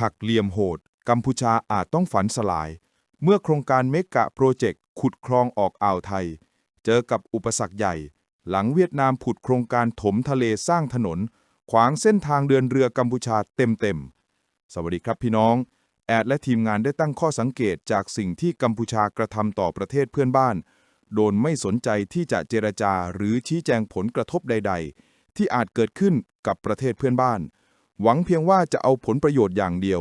หักเหลี่ยมโหด กัมพูชาอาจต้องฝันสลาย เมื่อโครงการเมกะโปรเจกต์ขุดคลองออกอ่าวไทย เจอกับอุปสรรคใหญ่ หลังเวียดนามผุดโครงการถมทะเลสร้างถนน ขวางเส้นทางเดินเรือกัมพูชาเต็มๆ สวัสดีครับพี่น้อง แอดและทีมงานได้ตั้งข้อสังเกตจากสิ่งที่กัมพูชากระทำต่อประเทศเพื่อนบ้าน โดนไม่สนใจที่จะเจรจาหรือชี้แจงผลกระทบใด ๆ ที่อาจเกิดขึ้นกับประเทศเพื่อนบ้าน หวังเพียงว่าจะเอาผลประโยชน์อย่างเดียว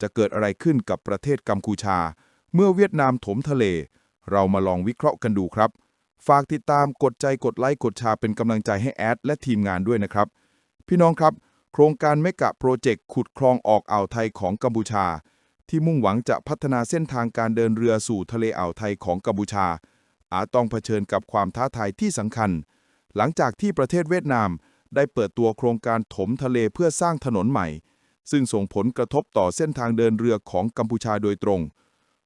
จะเกิดอะไรขึ้นกับประเทศกัมพูชา เมื่อเวียดนามถมทะเล เรามาลองวิเคราะห์กันดูครับ ฝากติดตามกดใจกดไลค์กดแชร์เป็นกำลังใจให้แอดและทีมงานด้วยนะครับ พี่น้องครับ โครงการเมกะโปรเจกต์ขุดคลองออกอ่าวไทยของกัมพูชา ที่มุ่งหวังจะพัฒนาเส้นทางการเดินเรือสู่ทะเลอ่าวไทยของกัมพูชา อาจต้องเผชิญกับความท้าทายที่สำคัญ หลังจากที่ประเทศเวียดนาม ได้เปิดตัวโครงการถมทะเลเพื่อสร้างถนนใหม่ ซึ่งส่งผลกระทบต่อเส้นทางเดินเรือของกัมพูชาโดยตรง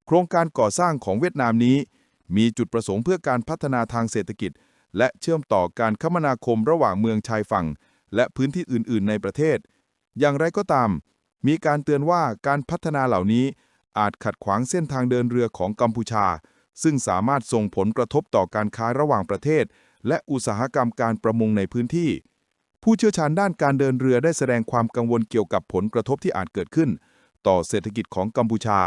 โครงการก่อสร้างของเวียดนามนี้ มีจุดประสงค์เพื่อการพัฒนาทางเศรษฐกิจ และเชื่อมต่อการคมนาคมระหว่างเมืองชายฝั่ง และพื้นที่อื่น ๆ ในประเทศ อย่างไรก็ตาม มีการเตือนว่าการพัฒนาเหล่านี้อาจขัดขวางเส้นทางเดินเรือของกัมพูชา ซึ่งสามารถส่งผลกระทบต่อการค้าระหว่างประเทศ และอุตสาหกรรมการประมงในพื้นที่ ผู้เชี่ยวชาญด้านการเดินเรือได้แสดงความกังวลเกี่ยวกับผลกระทบที่อาจเกิดขึ้น ต่อเศรษฐกิจของกัมพูชา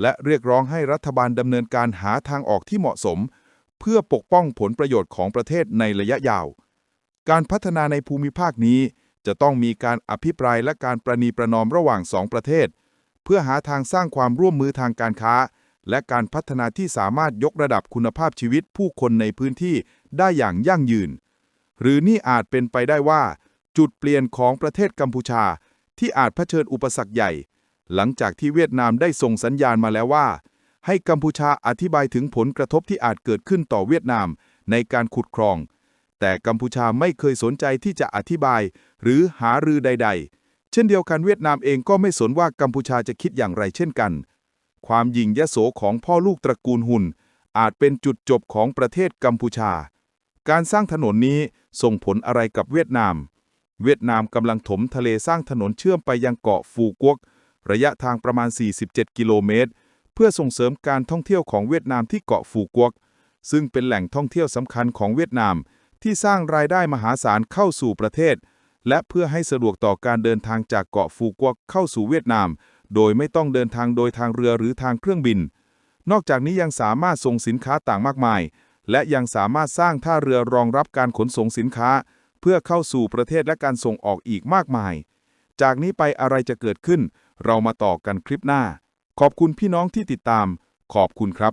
และเรียกร้องให้รัฐบาลดำเนินการหาทางออกที่เหมาะสม เพื่อปกป้องผลประโยชน์ของประเทศในระยะยาว การพัฒนาในภูมิภาคนี้ จะต้องมีการอภิปรายและการประนีประนอมระหว่างสองประเทศ เพื่อหาทางสร้างความร่วมมือทางการค้า และการพัฒนาที่สามารถยกระดับคุณภาพชีวิตผู้คนในพื้นที่ได้อย่างยั่งยืน หรือนี่อาจเป็นไปได้ว่า จุดเปลี่ยนของประเทศกัมพูชา ที่อาจเผชิญอุปสรรคใหญ่ หลังจากที่เวียดนามได้ส่งสัญญาณมาแล้วว่า ให้กัมพูชาอธิบายถึงผลกระทบที่อาจเกิดขึ้นต่อเวียดนามในการขุดครอง แต่กัมพูชาไม่เคยสนใจที่จะอธิบาย หรือหารือใด ๆเช่นเดียวกันเวียดนามเองก็ไม่สนว่ากัมพูชาจะคิดอย่างไรเช่นกัน ความยิ่งยโสของพ่อลูกตระกูลหุนอาจเป็นจุดจบของประเทศกัมพูชา การสร้างถนนนี้ ส่งผลอะไรกับเวียดนาม เวียดนามกำลังถมทะเลสร้างถนนเชื่อมไปยังเกาะฟูกวก ระยะทางประมาณ 47 กิโลเมตร เพื่อส่งเสริมการท่องเที่ยวของเวียดนามที่เกาะฟูกวก ซึ่งเป็นแหล่งท่องเที่ยวสำคัญของเวียดนาม ที่สร้างรายได้มหาศาลเข้าสู่ประเทศ และเพื่อให้สะดวกต่อการเดินทางจากเกาะฟูกวกเข้าสู่เวียดนาม โดยไม่ต้องเดินทางโดยทางเรือหรือทางเครื่องบิน นอกจากนี้ยังสามารถส่งสินค้าต่างมากมาย และยังสามารถสร้างท่าเรือรองรับการขนส่งสินค้า เพื่อเข้าสู่ประเทศและการส่งออกอีกมากมาย จากนี้ไปอะไรจะเกิดขึ้น เรามาต่อกันคลิปหน้า ขอบคุณพี่น้องที่ติดตาม ขอบคุณครับ